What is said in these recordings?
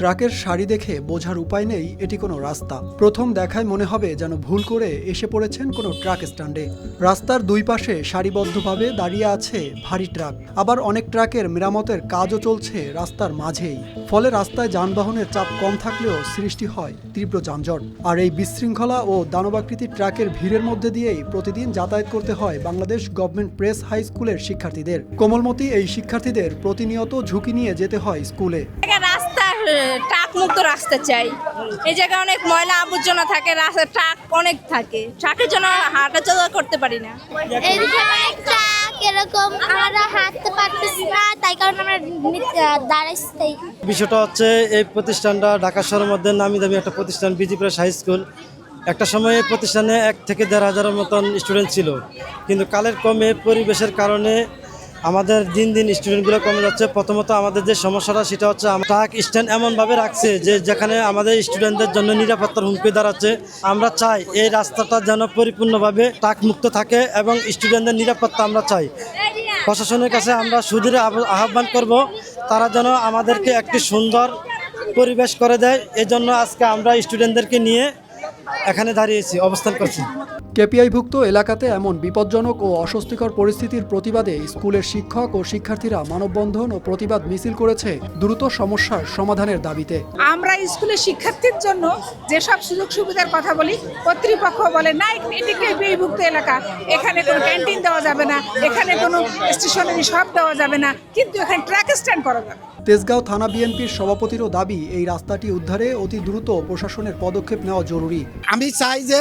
ট্রাকের সারি দেখে বোঝার উপায় নেই, এটি কোনো রাস্তা। প্রথম দেখায় মনে হবে যেন ভুল করে এসে পড়েছেন কোনো ট্রাক স্ট্যান্ডে। রাস্তার দুই পাশে সারিবদ্ধভাবে দাঁড়িয়ে আছে ভারী ট্রাক। আবার অনেক ট্রাকের মেরামতের কাজও চলছে রাস্তার মাঝেই। ফলে রাস্তায় যানবাহনের চাপ কম থাকলেও সৃষ্টি হয় তীব্র যানজট। আর এই বিশৃঙ্খলা ও দানবাকৃতির ট্রাকের ভিড়ের মধ্যে দিয়েই প্রতিদিন যাতায়াত করতে হয় বাংলাদেশ গভর্নমেন্ট প্রেস হাই স্কুলের শিক্ষার্থীদের। কোমলমতি এই শিক্ষার্থীদের প্রতিনিয়ত ঝুঁকি নিয়ে যেতে হয় স্কুলে। ট্রাক মুক্ত রাস্তা চাই। এই জায়গায় অনেক ময়লা আবর্জনা থাকে রাস্তা ট্রাক অনেক থাকে। ট্রাকের জন্য হাঁটা চলা করতে পারি না। এদিকে অনেক ট্রাক এরকম আমরা হাঁটতে পারতেছি না তাই কারণে আমরা দাঁড়াইছি। বিষয়টা হচ্ছে এই প্রতিষ্ঠানটা ঢাকা শহরের মধ্যে নামি দামি একটা প্রতিষ্ঠান বিজি প্রেস হাই স্কুল। একটা সময় এই প্রতিষ্ঠানে এক থেকে দেড় হাজারের মতন স্টুডেন্ট ছিল। কিন্তু কালের কমে পরিবেশের কারণে আমাদের দিন দিন স্টুডেন্টগুলো কমে যাচ্ছে। প্রথমত আমাদের যে সমস্যাটা, সেটা হচ্ছে ট্রাক স্ট্যান্ড এমনভাবে রাখছে যে যেখানে আমাদের স্টুডেন্টদের জন্য নিরাপত্তার হুমকি দাঁড়াচ্ছে। আমরা চাই এই রাস্তাটা যেন পরিপূর্ণভাবে ট্রাক মুক্ত থাকে এবং স্টুডেন্টদের নিরাপত্তা আমরা চাই। প্রশাসনের কাছে আমরা সুদূরে আহ্বান করব, তারা যেন আমাদেরকে একটি সুন্দর পরিবেশ করে দেয়। এজন্য আজকে আমরা স্টুডেন্টদেরকে নিয়ে এখানে দাঁড়িয়েছি, অবস্থান করছি। কেপিআইভুক্ত এলাকাতে এমন বিপজ্জনক ও অস্বস্তিকর পরিস্থিতির প্রতিবাদে স্কুলের শিক্ষক ও শিক্ষার্থীরা মানববন্ধন ও প্রতিবাদ মিছিল করেছে দ্রুত সমস্যার সমাধানের দাবিতে। আমরা স্কুলের শিক্ষার্থীর জন্য যেসব সুযোগ সুবিধার কথা বলি কর্তৃপক্ষ বলে না এটি একটি এলাকা। এখানে কোনো ক্যান্টিন দেওয়া যাবে না এখানে কোনো স্টেশনারি শপ দেওয়া যাবে না কিন্তু এখানে ট্রাক স্ট্যান্ড করা যাবে। তেজগাঁও থানা বিএনপির সভাপতিরও দাবি এই রাস্তাটি উদ্ধারে অতি দ্রুত প্রশাসনের পদক্ষেপ নেওয়া জরুরি। আমি চাই যে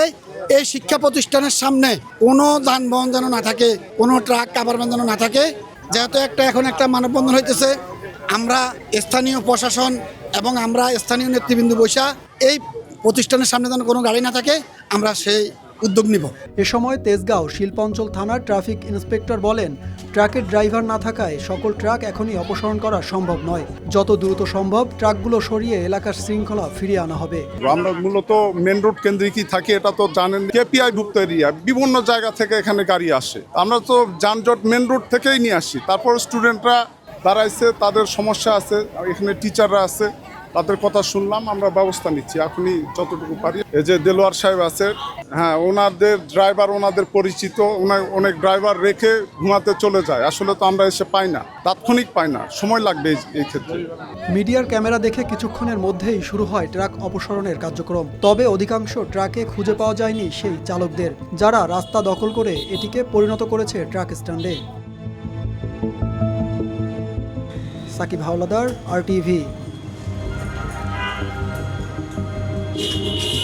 এই শিক্ষা প্রতিষ্ঠানের সামনে কোনো যানবাহন যেন না থাকে, কোনো ট্রাক কাভারবান যেন না থাকে, যেহেতু একটা এখন একটা মানববন্ধন হইতেছে, আমরা স্থানীয় প্রশাসন এবং আমরা স্থানীয় নেতৃবৃন্দ বৈশা এই প্রতিষ্ঠানের সামনে যেন কোনো গাড়ি না থাকে, আমরা সেই উদ্যোগ নিব। এ সময় তেজগাঁও শিল্পাঞ্চল থানার ট্রাফিক ইন্সপেক্টর বলেন ট্রাকের ড্রাইভার না থাকায় সকল ট্রাক এখনই অপসারণ করা সম্ভব নয়। যত দ্রুত সম্ভব ট্রাকগুলো সরিয়ে এলাকার শৃঙ্খলা ফিরিয়ে আনা হবে। আমরা মূলত মেন রোড কেন্দ্রিকই থাকি এটা তো জানেন কেপিআই ভুক্ত এরিয়া বিভিন্ন জায়গা থেকে এখানে গাড়ি আসে। আমরা তো যানজট মেন রোড থেকেই নিয়ে আসি। তারপর স্টুডেন্টরা দাঁড়াইছে তাদের সমস্যা আছে এখানে টিচাররা আছে। তাদের কথা শুনলাম, আমরা ব্যবস্থা নিচ্ছি। এখনই যতটুকু পারি। এই যে দেলোয়ার সাহেব আছে হ্যাঁ ওনাদের ড্রাইভার ওনাদের পরিচিত অনেক ড্রাইভার রেখে ঘুমাতে চলে যায়। আসলে তো আমরা এসে পাই না, তাৎক্ষণিক পাই না, সময় লাগবে এই ক্ষেত্রে। মিডিয়ার ক্যামেরা দেখে কিছুক্ষণের মধ্যেই শুরু হয় ট্রাক অপসারণের কার্যক্রম। তবে অধিকাংশ ট্রাকে খুঁজে পাওয়া যায়নি সেই চালকদের, যারা রাস্তা দখল করে এটিকে পরিণত করেছে ট্রাক স্ট্যান্ডে। Sakib Howlader, R TV. Thank you.